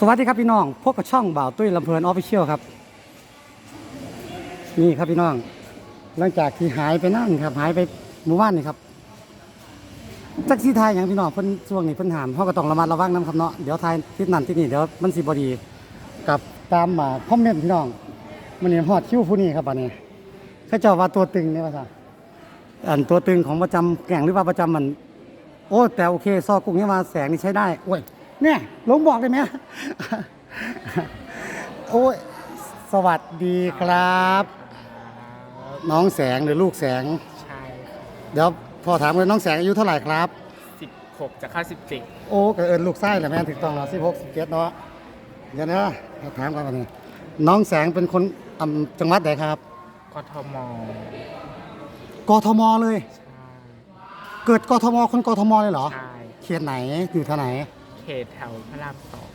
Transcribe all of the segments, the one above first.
สวัสดีครับพี่น้องพวกกับช่องบ่าวตุ้ยลำเพลินออฟฟิเชียลครับ นี่ครับพี่น้อง หลังจากที่หายไปนั่นครับ หายไปหมู่บ้านนี่ครับจักสีไทยอย่างพี่น้องเพิ่นช่วงนี้เพิ่นหามเขาก็ต้องระมัดระวังน้ำครับเนาะเดี๋ยวทายทิศนั่นที่นี่เดี๋ยวมันสิบดีกับตามมาคอมเมนต์พี่น้องมันนี่ฮอดคิวผู้นี้ครับอันนี้เขาเจ้าว่าตัวตึงเนี่ยว่าซะอันตัวตึงของประจำแก่งหรือว่าประจำมัน โอ้แต่โอเคซอกกุ้งนี่มาแสงนี่ใช้ได้โอ้ย เนี่ยลงบอกได้ไหมโอ้ยสวัสดีครับ น้องแสงหรือลูกแสง ใช่เดี๋ยวพอถามเลยน้องแสงอายุเท่าไหร่ครับสิบหกจะเข้าสิบเจ็ดโอ้ก็เอิญลูกไส้แหละแม่ถูกต้องแล้วสิบหกสิบเจ็ดเนาะเดี๋ยวนะเราถามกันก่อนนี่น้องแสงเป็นคนอำจังหวัดไหนครับกทมกทมเลยใช่เกิดกทมคนกทมเลยเหรอ ใช่ เขตไหนอยู่ท่าไหนเข ตแถวพระรามสอง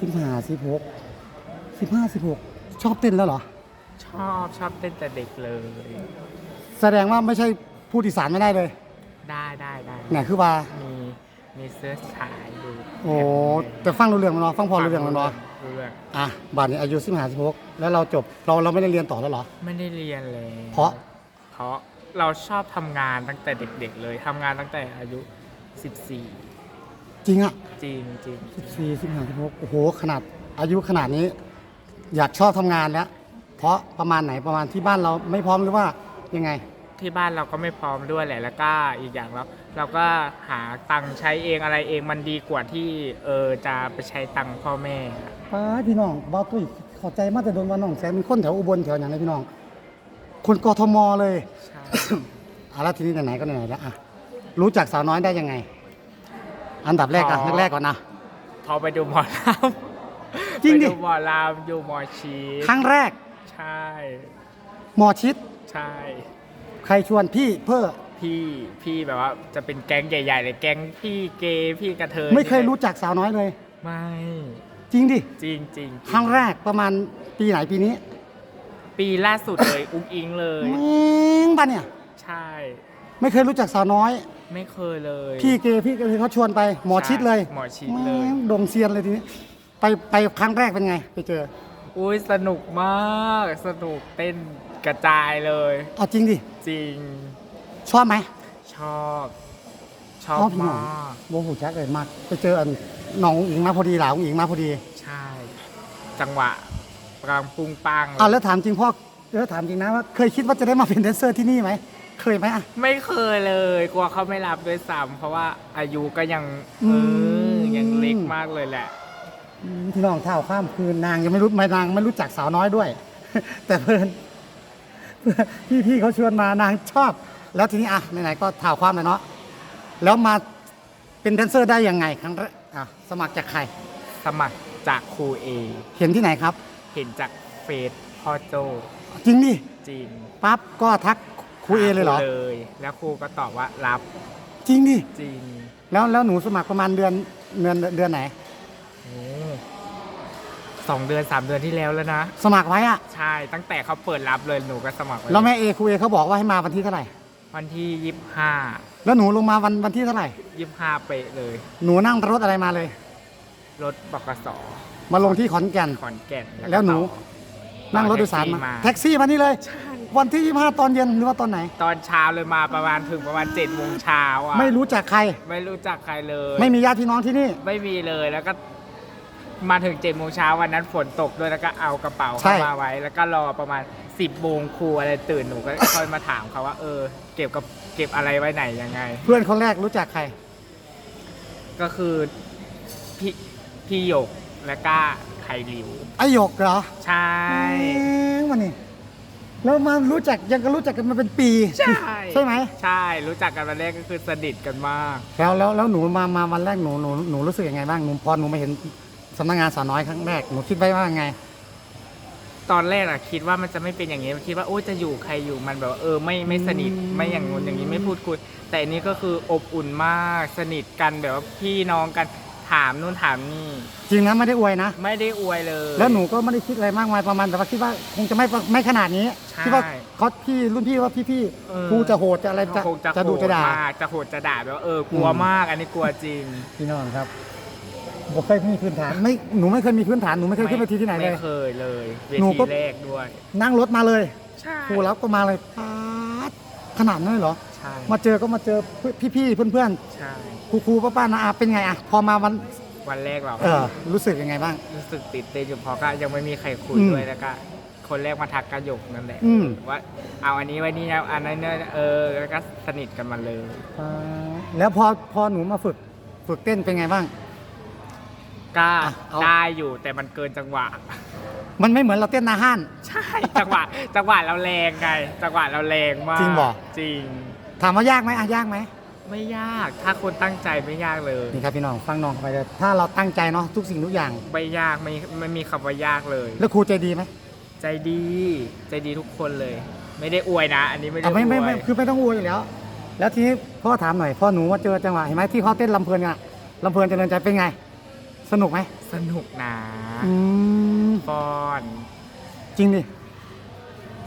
สิบห้าสิบหกสิบห้าสิบหกชอบเต้นแล้วเหรอ ชอบชอบเต้นแต่เด็กเลย แสดงว่าไม่ใช่พูดอีสานไม่ได้เลยได้ได้ได้ไหนคือว่ามีมีเสื้อฉายดูโอ้แต่ฟังรู้เรื่องมันเนาะฟังพอรู้เรื่องมันเนาะรู้เรื่องอะบาทนี้อายุสิบห้าสิบหกแล้วเราจบเราเราไม่ได้เรียนต่อแล้วเหรอ ไม่ได้เรียนเลยเพราะเพราะเราชอบทำงานตั้งแต่เด็ก ๆ เลยทำงานตั้งแต่อายุ 14 จริงอะจริงจริงสิบสี่สิบห้าสิบหกโอ้โหขนาดอายุขนาดนี้ อยากชอบทำงานแล้ว เพราะประมาณไหนประมาณที่บ้านเราไม่พร้อมหรือว่ายังไง ที่บ้านเราก็ไม่พร้อมด้วยแหละแล้วก็อีกอย่างเราเราก็หาตังค์ใช้เองอะไรเองมันดีกว่าที่เออจะไปใช้ตังค์พ่อแม่อะป้าพี่น้องบ้าวตุ้ยเขอใจมากแต่โดนว่าน้องแสงเป็นคนแถวอุบลแถวอย่างไรพี่น้อง คนกทมเลย ใช่ อะแล้วทีนี้ไหนๆก็ไหนๆแล้วอะรู้จักสาวน้อยได้ยังไง อันดับแรกอะแรกๆก่อนนะ พอไปดูหมอลำจริงดิ ไปดูหมอลำอยู่หมอชีครั้งแรกใช่ หมอชิด ใช่ ใครชวนพี่เพื่อพี่พี่แบบว่าจะเป็นแก๊งใหญ่ๆเลยแก๊งพี่เกย์พี่กระเทยไม่เคยรู้จักสาวน้อยเลย ไม่จริงดิ จริงจริงครั้งแรกประมาณปีไหนปีนี้ปีล่าสุดเลย อุ้งอิงเลย แม่งปะเนี่ย ใช่ ไม่เคยรู้จักสาวน้อย ไม่เคยเลยพี่เกย์พี่เกย์เขาชวนไปหมอชิดเลยหมอชิดแม่เลยงดงเซียนเลยทีนี้ไปไปครั้งแรกเป็นไง ไปเจอ อุ้ยสนุกมาก สนุกเต้นกระจายเลยเอาจริงดิจริง ชอบไหมชอบชอบพี่หนมาองกโมโหจักเลยมาก ไปเจออันน้องอิงมาพอดีหลาวอิงมาพอดี ใช่ จังหวะกำลังปุ้งปังเอาแล้วถามจริงพ่อแล้วถามจริงนะว่าเคยคิดว่าจะได้มาเป็นแดนเซอร์ที่นี่ไหม เคยไหมอะ ไม่เคยเลย กลัวเขาไม่รับด้วยซ้ำเพราะว่าอายุก็ยังอืเอมอยังเล็กมากเลยแหละอืมพี่น้องเท่าข้ามคืนนางยังไม่รู้ไม่นางไม่รู้จักสาวน้อยด้วย แต่เพิ่นพี่พี่เขาชวนมานางชอบ แล้วทีนี้อะไหนๆก็ถ่าวความเลยเนาะแล้วมาเป็นแดนเซอร์ได้ยังไงครั้งแรกอะสมัครจากใคร สมัครจากครูเอเห็นที่ไหนครับ เห็นจากเฟซพ่อโจจริงดิจริงปั๊บก็ทัก ครูเอเลยเหรอ เลยแล้วครูก็ตอบว่ารับจริงดิ จริงแล้วแล้วหนูสมัครประมาณเดือนเดือนเดือนไหน โอ้สองเดือนสามเดือนที่แล้วแล้วนะ สมัครไว้อะใช่ตั้งแต่เขาเปิดรับเลยหนูก็สมัครไว้แล้วแม่เอครูเอเขาบอกว่าให้มาวันที่เท่าไหร่ วันที่ยี่สิบห้าแล้วหนูลงมาวันวันที่เท่าไหร่ ยี่สิบห้าเป๊ะเลย หนูนั่งรถอะไรมาเลย รถบกสมาลงที่ขอนแก่น ขอนแก่นแล้วหนูก็ต่อนั่งรถโดยสารต่อมาแท็กซี่แท็กซี่มานี่เลย ใช่ วันที่ 25 ตอนเย็นหรือว่าตอนไหน ตอนเช้าเลยมาประมาณถึงประมาณเจ็ดโมงเช้าอะไม่รู้จักใคร ไม่รู้จักใครเลย ไม่มีญาติพี่น้องที่นี่ ไม่มีเลยแล้วก็มาถึงเจ็ดโมงเช้าวันนั้นฝนตกด้วยแล้วก็เอากระเป๋าใช่ เข้ามาไว้ แล้วก็รอประมาณสิบโมงครูอะไรตื่นหนูก็ ค่อยมาถามเขาว่าเออ เก็บกับเก็บอะไรไว้ไหนยังไง เพื่อนคนแรกรู้จักใคร ก็คือพี่พี่หยกและก็ไข่หลิวไอหยกเหรอใช่แม่งวันนี้ แล้วมารู้จักยังก็รู้จักกันมาเป็นปีใช่ใช่ไหมใช่ รู้จักกันวันแรกก็คือสนิทกันมาก แล้วแล้วแล้วหนูมามาวันแรกหนูหนูหนูรู้สึกยังไงบ้างหนูพอหนูมาเห็นสำนักงานสาวน้อยครั้งแรกหนูคิดไว้ว่าไง ตอนแรกอะคิดว่ามันจะไม่เป็นอย่างนี้คิดว่าโอ้จะอยู่ใครอยู่มันแบบว่าเออไม่ไม่สนิทอืมไม่อย่างงู้นอย่างนี้ไม่พูดคุยแต่อันนี้ก็คืออบอุ่นมากสนิทกันแบบว่าพี่น้องกัน ถามนู่นถามนี่ จริงนะไม่ได้อวยนะ ไม่ได้อวยเลย แล้วหนูก็ไม่ได้คิดอะไรมากมายประมาณแต่ว่าคิดว่าคงจะไม่ไม่ขนาดนี้ใช่คิดว่าเขาพี่รุ่นพี่ว่าพี่พี่เออ ครูจะโหดจะอะไรจะคงจะจะดุจะด่าโหมากจะโหดจะด่าแบบว่าเออกลัวอืมมากอันนี้กลัวจริงพี่น้องครับผมเคยมีพื้นฐานไม่หนูไม่เคยมีพื้นฐานหนูไม่เคยขึ้นไปทีที่ไหนเลย ไม่เคยเลยเวหนูทีก็ แรกด้วยนั่งรถมาเลยใช่ครูรับก็มาเลยป๊าดขนาดนั้นเลยเหรอ ใช่มาเจอก็มาเจอพี่ๆเพื่อนใช่ๆ ครูครูป้าป้านาอาเป็นไงอะพอมาวันวันแรกเราเออรู้สึกยังไงบ้าง รู้สึกติดเต้นอยู่เพราะก็ยังไม่มีใครคุยอืมด้วยแล้วก็คนแรกมาทักกระหยกนั่นแหละอืม ว่าเอาอันนี้ไว้นี่นะอันนั้นเนี่ยเออแล้วก็สนิทกันมาเลย อ่าแล้วพอพอหนูมาฝึกฝึกเต้นเป็นไงบ้าง ก็อะเอา ได้อยู่แต่มันเกินจังหวะ มันไม่เหมือนเราเต้นหนาห้าน ใช่จังหวะ จังหวะเราแรงไง จังหวะเราแรงมากจริงบ่จริง ถามว่ายากไหมอะยากไหม ไม่ยากถ้าคนตั้งใจไม่ยากเลยนี่ครับพี่น้องฟังน้องเข้าไปเลยถ้าเราตั้งใจเนาะทุกสิ่งทุกอย่าง ไม่ยากไม่ไม่มีคำว่ายากเลย แล้วครูใจดีไหมใจดีใจดีทุกคนเลย ไม่ได้อวยนะ อันนี้ไม่ได้อะอไม่ไม่วไม่ยคือไม่ต้องอวยอยู่แล้ว แล้วทีนี้พ่อถามหน่อยพ่อหนูมาเจอจังหวะเห็นไหมที่เขาเต้นลำเพลินอะลำเพลินเจริญใจเป็นไง สนุกไหมสนุกนะอืมฟอนจริงดิ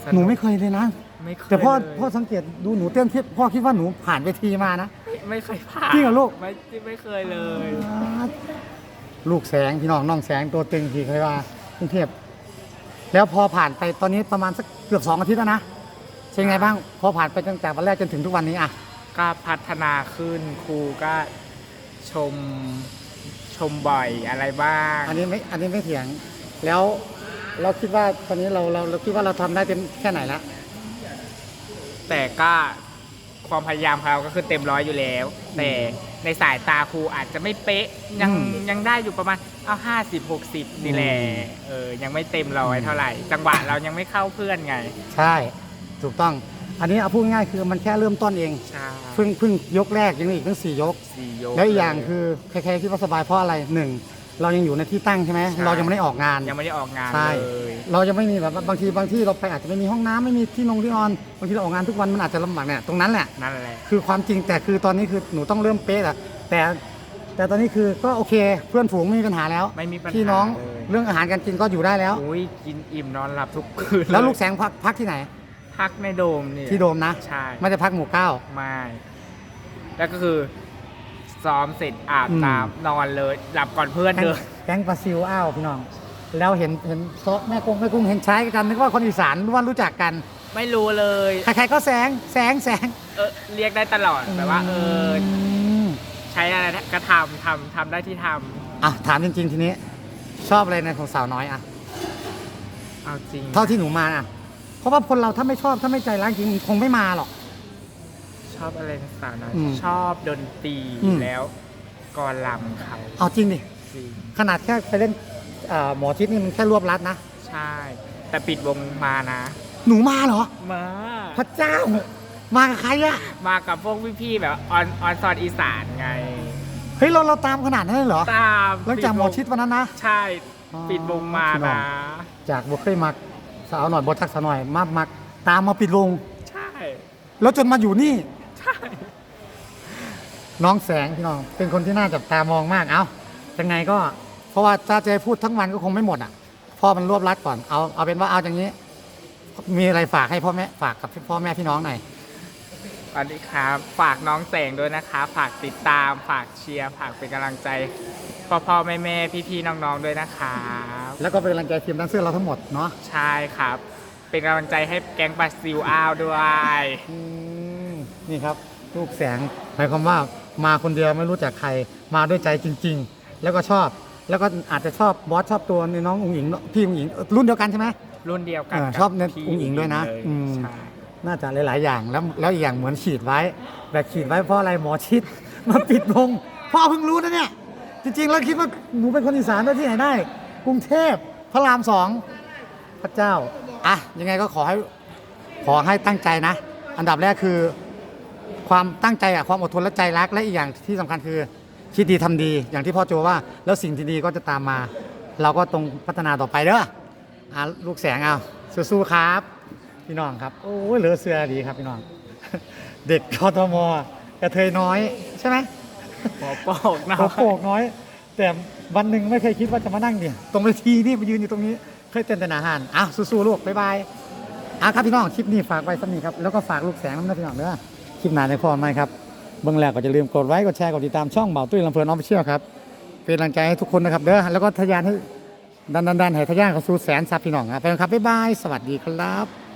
สหนูไม่เคยเลยนะ ไม่เคยแต่พ่อเลยพ่อสังเกตดูหนูเต้นที่พ่อคิดว่าหนูผ่านเวทีมานะ ไม่ไม่เคยผ่านจริงเหรอลูก ไม่ไม่เคยเลย ลูกแสงพี่น้องน้องแสงตัวตึงที่เคยว่ากรุงเทพแล้วพอผ่านไปตอนนี้ประมาณสักเกือบสองอาทิตย์แล้วนะเป็นไงบ้างพอผ่านไปตั้งแต่วันแรกจนถึงทุกวันนี้อะก็พัฒนาขึ้นครูก็ชมชมบ่อยอะไรบ้าง อันนี้ไม่อันนี้ไม่เถียง แล้วเราคิดว่าตอนนี้เราเราเราคิดว่าเราทำได้เต็มแค่ไหนแล้ว แต่ก็ความพยายามของเราก็คือเต็มร้อยอยู่แล้ว แต่ในสายตาครูอาจจะไม่เป๊ะยังอืมยังได้อยู่ประมาณเอาห้าสิบหกสิบนี่แหละอืมเออยังไม่เต็มร้อยเท่าไหร่ จังหวะเรายังไม่เข้าเพื่อนไง ใช่ ถูกต้อง อันนี้เอาพูดง่ายๆคือมันแค่เริ่มต้นเองใช่เพิ่งเพิ่งยกแรกยังมีอีกตั้งสี่ยกสี่ยก แล้วอีกอย่างคือใครๆคิดว่าสบายเพราะอะไรหนึ่ง เรายังอยู่ในที่ตั้งใช่ไหมใช่ เรายังไม่ได้ออกงาน ยังไม่ได้ออกงานใช่ เลยเราจะไม่มีแบบว่าบางทีบางที่เราไปอาจจะไม่มีห้องน้ำไม่มีที่นงที่นอนบางทีเราออกงานทุกวันมันอาจจะลำบากเนี่ยตรงนั้นแหละ นั่นแหละ คือความจริงแต่คือตอนนี้คือหนูต้องเริ่มเป๊ะอะแต่แต่ตอนนี้คือก็โอเคเพื่อนฝูงไม่มีปัญหาแล้วไม่มีปัญหาพี่น้องเลยเรื่องอาหารการกินก็อยู่ได้แล้ว อุ้ยกินอิ่มนอนหลับทุกคืนแล้วลูกเยแสงพักพักที่ไหน พักในโดมนี่ที่โดมนะ ใช่ไม่ได้พักหมู่เก้า ไม่แล้วก็คือ ซ้อมเสร็จอาบอืมน้ำนอนเลย หลับก่อนเพื่อนแก๊งเดินแก๊งปลาซิวอ้าวพี่น้อง แล้วเห็นเห็นซอกแม่กงแม่กุ้งเห็นใช้กันนึกว่าคนอีสานรู้ว่ารู้จักกัน ไม่รู้เลยใครๆก็แสงแสงแสงเออเรียกได้ตลอดแบบว่าเออมใช้อะไรก็ทำทำทำได้ที่ทอะถามจริง ๆ ทีนี้ ชอบอะไรในของสาวน้อยอะำเอาจริงเท่าที่หนูมาอะเพราะว่าคนเราถ้าไม่ชอบถ้าไม่ใจรักจริงคงไม่มาหรอก ชอบอะไรในสาวน้อยอืมชอบดนตรีอืม แล้วกรลำเขาเอาจริงดิจริงขนาดแค่ไปเล่นเอ่อหมอชิดนี่มันแค่รวบรัดนะ ใช่ แต่ปิดวงมานะ หนูมาเหรอ มา พระเจ้า มากับใครอะมากับพวกพี่ๆแบบออนออนซอนอีสานไง เฮ้ยเราเราตามขนาดนั้นเลยเหรอ ตามหลังจากหมอชิดวันนั้นนะ ใช่ อ๋อปิดวงมาพี่น้องนะจากบเคยมักสาวหน่อยบทักสาวหน่อยมามักตามมาปิดวง ใช่ แล้วจนมาอยู่นี่ใช่ น้องแสงพี่น้องเป็นคนที่น่าจับตามองมาก เอายังไงก็ เพราะว่าถ้าจะให้พูดทั้งวันก็คงไม่หมดอะพ่อมันรวบรัดก่อน เอาเอาเป็นว่าเอาอย่างนี้ มีอะไรฝากให้พ่อแม่ฝากกับพ่อแม่พี่น้องหน่อย สวัสดีครับ ฝากน้องแสงด้วยนะคะ ฝากติดตาม ฝากเชียร์ ฝากเป็นกำลังใจ พ่อพ่อแม่แม่พี่พี่ๆน้องๆด้วยนะครับแล้วก็เป็นกำลังใจทีมแดันเซอร์เราทั้งหมดเนาะ ใช่ครับ เป็นกำลังใจให้แก๊งบราซิลอ้าวด้วยอืม นี่ครับลูกแสงหมายความว่ามาคนเดียวไม่รู้จักใครมาด้วยใจจริง ๆ แล้วก็ชอบ แล้วก็อาจจะชอบบอสชอบตัวในน้องอุ๋งอิงพี่อุ๋งอิงรุ่นเดียวกันใช่ไหมรุ่นเดียวกันเออกับชอบเน้นพี่อุ้งอิงด้วยนะเลยอืม ใช่น่าจะหลาย ๆ อย่างแล้วแล้วอีกอย่างเหมือนฉีดไว้แบบฉีดไว้เพราะอะไรหมอชิด มาปิดวงพ่อเพิ่งรู้นะเนี่ย จริง ๆ แล้วคิดว่าหนูเป็นคนอีสานด้วยที่ไหนได้ กรุงเทพพระรามสองพระเจ้า อะ ยังไงก็ขอให้ ขอให้ตั้งใจนะ อันดับแรกคือ ความตั้งใจอะความอดทนและใจรักและอีกอย่างที่สำคัญคือคิดดีทำดี อย่างที่พ่อโจว่า แล้วสิ่งที่ดีก็จะตามมา เราก็ตรงพัฒนาต่อไปเด้ออะลูกแสงเอาสู้ๆครับ พี่น้องครับโอ้ยเหลือเสือดีครับพี่น้อง เด็กกทมกระเทยน้อยใช่ไหม หัวโปกนะ หัวโปกน้อย แต่วันหนึ่งไม่เคยคิดว่าจะมานั่งเนี่ย ตรงเวทีนี่มายืนอยู่ตรงนี้ เคยเต้นแต่อาหารอ้าวสู้ๆลูกบ๊ายบายอะครับพี่น้องคลิปนี้ฝากไว้สักนี้ครับ แล้วก็ฝากลูกแสงน้ำนะพี่น้องเด้อ คลิปหน้าในพอไหมครับเบื้องแรกก็จะลืมกดไลค์กดแชร์กดติดตามช่องเบาตุ้ยลำเพลินออฟฟิเชียลครับเป็นกำลังใจให้ทุกคนนะครับเด้อแล้วก็ทะยานให้ดันดันดันให้ทะยานเขาสู่แสนซับพี่น้องครับไปกันครับบ๊ายบายสวัสดีครับ